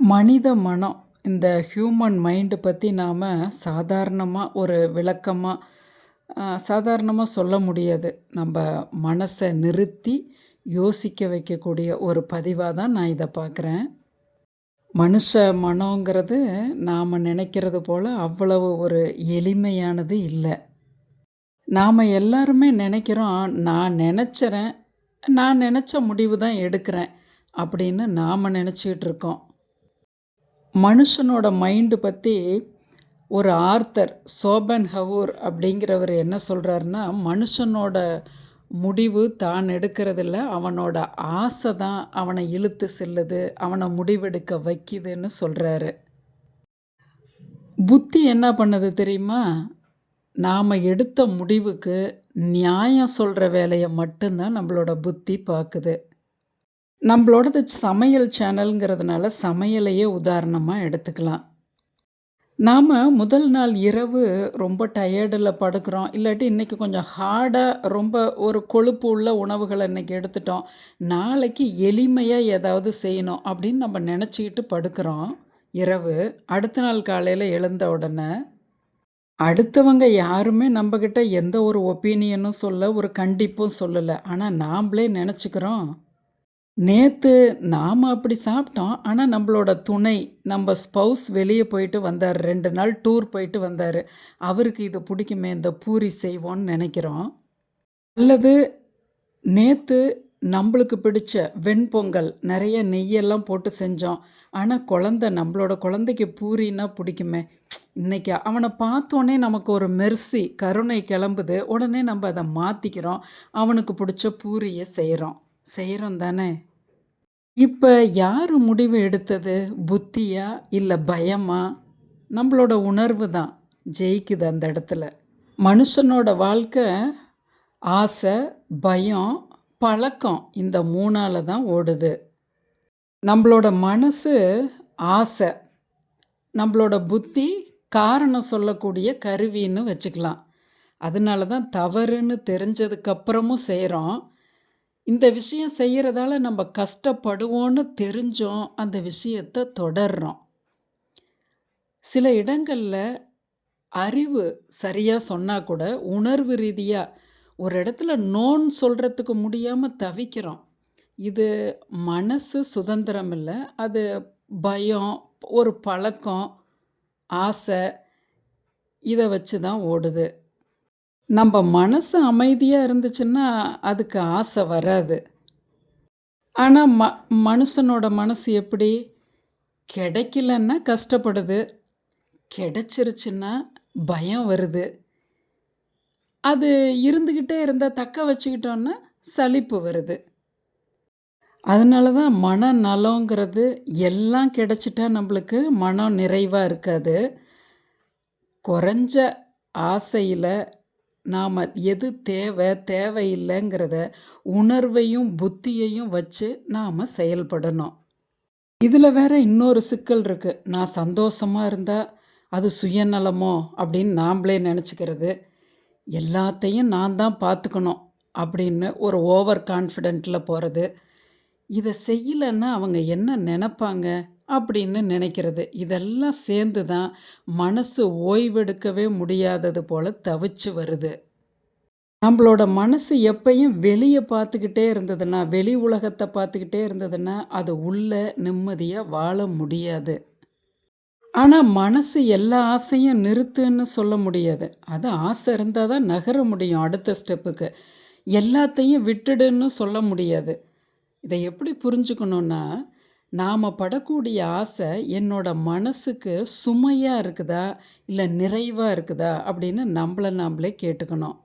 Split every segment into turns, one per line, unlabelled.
மனித மனம் இந்த ஹியூமன் மைண்டு பற்றி நாம் சாதாரணமாக ஒரு விளக்கமாக சாதாரணமாக சொல்ல முடியாது. நம்ம மனசை நிறுத்தி யோசிக்க வைக்கக்கூடிய ஒரு பதிவாக தான் நான் இதை பார்க்குறேன். மனுஷ மனோங்கிறது நாம் நினைக்கிறது போல் அவ்வளவு ஒரு எளிமையானது இல்லை. நாம் எல்லாருமே நினைக்கிறோம் நான் நினச்சிறேன் நான் நினச்ச முடிவு தான் எடுக்கிறேன் அப்படின்னு நாம் நினச்சிக்கிட்டு இருக்கோம். மனுஷனோட மைண்டு பற்றி ஒரு ஆர்த்தர் சோபன் ஹவூர் அப்படிங்கிறவர் என்ன சொல்கிறாருன்னா மனுஷனோட முடிவு தான் எடுக்கிறதில்ல அவனோட ஆசை தான் அவனை இழுத்து செல்லுது அவனை முடிவெடுக்க வைக்குதுன்னு சொல்கிறாரு புத்தி என்ன பண்ணுது தெரியுமா? நாம் எடுத்த முடிவுக்கு நியாயம் சொல்கிற வேலையை மட்டும்தான் நம்மளோட புத்தி பார்க்குது நம்மளோடது சமையல் சேனலுங்கிறதுனால சமையலையே உதாரணமாக எடுத்துக்கலாம். நாம் முதல் நாள் இரவு ரொம்ப டயர்டில் படுக்கிறோம். இல்லாட்டி இன்றைக்கி கொஞ்சம் ஹார்டாக ரொம்ப ஒரு கொழுப்பு உள்ள உணவுகளை இன்றைக்கி எடுத்துட்டோம். நாளைக்கு எளிமையாக ஏதாவது செய்யணும் அப்படின்னு நம்ம நினச்சிக்கிட்டு படுக்கிறோம் இரவு. அடுத்த நாள் காலையில் எழுந்த உடனே அடுத்தவங்க யாருமே நம்மக்கிட்ட எந்த ஒரு ஒப்பீனியனும் சொல்ல ஒரு கண்டிப்பும் சொல்லலை. ஆனால் நாம்ளே நினச்சிக்கிறோம். நேற்று நாம் அப்படி சாப்பிட்டோம். ஆனால் நம்மளோட துணை நம்ம ஸ்பௌஸ் வெளியே போயிட்டு வந்தார். ரெண்டு நாள் டூர் போயிட்டு வந்தார். அவருக்கு இது பிடிக்குமே இந்த பூரி செய்வோன்னு நினைக்கிறோம். அல்லது நேற்று நம்மளுக்கு பிடிச்ச வெண்பொங்கல் நிறைய நெய்யெல்லாம் போட்டு செஞ்சோம். ஆனால் குழந்த நம்மளோட குழந்தைக்கு பூரின்னா பிடிக்குமே. இன்றைக்கி அவனை பார்த்தோன்னே நமக்கு ஒரு மெர்சி கருணை கிளம்புது. உடனே நம்ம அதை மாற்றிக்கிறோம் அவனுக்கு பிடிச்ச பூரியை செய்கிறோம் செய்கிறோம் தானே இப்போ யார் முடிவு எடுத்தது? புத்தியா இல்லை பயமா? நம்மளோட உணர்வு தான் ஜெயிக்குது அந்த இடத்துல. மனுஷனோட வாழ்க்கை ஆசை பயம் பழக்கம் இந்த மூணால் தான் ஓடுது. நம்மளோட மனசு ஆசை நம்மளோட புத்தி காரணம் சொல்லக்கூடிய கருவின்னு வச்சுக்கலாம். அதனால தான் தவறுன்னு தெரிஞ்சதுக்கப்புறமும் செய்கிறோம் இந்த விஷயம் செய்கிறதால நம்ம கஷ்டப்படுவோன்னு தெரிஞ்சோம் அந்த விஷயத்தை தொடர்றோம். சில இடங்களில் அறிவு சரியாக சொன்னால் கூட உணர்வு ரீதியாக ஒரு இடத்துல நோன் சொல்கிறதுக்கு முடியாமல் தவிக்கிறோம். இது மனசு சுதந்திரம் இல்லை அது பயம் ஒரு பழக்கம் ஆசை இதை வச்சு தான் ஓடுது. நம்ம மனசு அமைதியாக இருந்துச்சுன்னா அதுக்கு ஆசை வராது. ஆனால் ம மனுஷனோட மனசு எப்படி? கிடைக்கலன்னா கஷ்டப்படுது. கிடைச்சிருச்சுன்னா பயம் வருது. அது இருந்துக்கிட்டே இருந்தால் தக்க வச்சுக்கிட்டோன்னா சலிப்பு வருது. அதனால தான் மன நலங்கிறது எல்லாம் கிடைச்சிட்டா நம்மளுக்கு மனம் நிறைவாக இருக்காது. குறைஞ்ச ஆசையில் நாம் எது தேவை தேவையில்லைங்கிறத உணர்வையும் புத்தியையும் வச்சு நாம் செயல்படணும். இதில் வேற இன்னொரு சிக்கல் இருக்குது நான் சந்தோஷமாக இருந்தால் அது சுயநலமோ அப்படின்னு நாம்ளே நினச்சிக்கிறது. எல்லாத்தையும் நான் தான் பார்த்துக்கணும் அப்படின்னு ஒரு ஓவர் கான்ஃபிடென்ட்டில் போகிறது இதை செய்யலைன்னா அவங்க என்ன நினப்பாங்க? அப்படின்னு நினைக்கிறது. இதெல்லாம் சேர்ந்து தான் மனசு ஓய்வெடுக்கவே முடியாதது போல் தவிச்சு வருது. நம்மளோட மனசு எப்பையும் வெளியே பார்த்துக்கிட்டே இருந்ததுன்னா வெளி உலகத்தை பார்த்துக்கிட்டே இருந்ததுன்னா அது உள்ள நிம்மதியாக வாழ முடியாது. ஆனால் மனசு எல்லா ஆசையும் நிறுத்துன்னு சொல்ல முடியாது. அது ஆசை இருந்தால் தான் நகர முடியும் அடுத்த ஸ்டெப்புக்கு. எல்லாத்தையும் விட்டுடுன்னு சொல்ல முடியாது. இதை எப்படி புரிஞ்சுக்கணுன்னா நாம் படக்கூடிய ஆசை என்னோட மனசுக்கு சுமையாக இருக்குதா? இல்லை நிறைவாக இருக்குதா? அப்படின்னு நம்மளை நாம்ளே கேட்டுக்கணும்.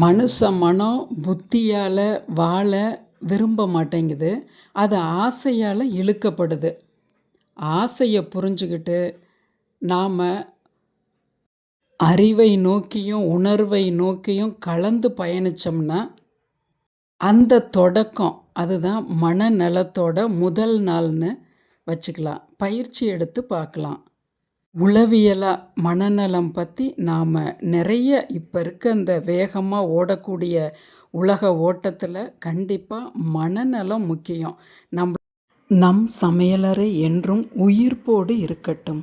மனுஷ மனம் புத்தியால் வாழ விரும்ப மாட்டேங்குது. அது ஆசையால் இழுக்கப்படுது. ஆசையை புரிஞ்சுக்கிட்டு நாம் அறிவை நோக்கியும் உணர்வை நோக்கியும் கலந்து பயணித்தோம்னா அந்த தொடக்கம் அதுதான் மனநலத்தோட முதல் நாள்னு வச்சுக்கலாம். பயிற்சி எடுத்து பார்க்கலாம். உளவியலாக மனநலம் பற்றி நாம் நிறைய இப்போ இருக்க இந்த வேகமாக ஓடக்கூடிய உலக ஓட்டத்தில் கண்டிப்பாக மனநலம் முக்கியம். நம் நம் சமையலறை என்றும் உயிர்ப்போடு இருக்கட்டும்.